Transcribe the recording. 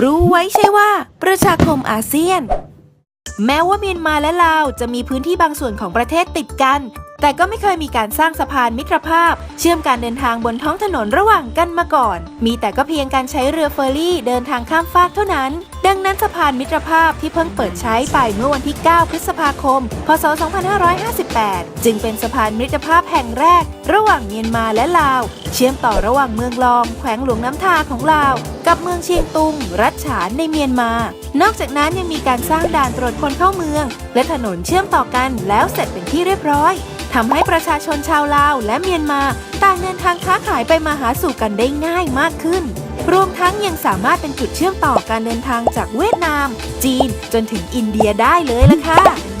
รู้ไว้ใช่ว่า ประชาคมอาเซียน แม้ว่าเมียนมาและลาวจะมีพื้นที่บางส่วนของประเทศติดกัน แต่ก็ไม่เคยมีการสร้างสะพานมิตรภาพ เชื่อมการเดินทางบนท้องถนนระหว่างกันมาก่อน มีแต่ก็เพียงการใช้เรือเฟอร์รี่เดินทางข้ามฟากเท่านั้น ดังนั้นสะพานมิตรภาพที่เพิ่งเปิดใช้ไปเมื่อวันที่ 9 พฤษภาคม พศ 2558 จึงเป็นสะพานมิตรภาพแห่งแรก ระหว่างเมียนมาและลาว เชื่อมต่อระหว่างเมืองลอง แขวงหลวงน้ำทาของลาว กับเมืองเชียงตุง รัฐฉานในเมียนมา นอกจากนั้นยังมีการสร้างด่านตรวจคนเข้าเมือง และถนนเชื่อมต่อกันแล้วเสร็จเป็นที่เรียบร้อย ทำให้ประชาชนชาวลาวและเมียนมาต่างเดินทางค้าขายไปมาหาสู่กันได้ง่ายมากขึ้น รวมทั้งยังสามารถเป็นจุดเชื่อมต่อการเดินทางจากเวียดนาม จีน จนถึงอินเดียได้เลยล่ะค่ะ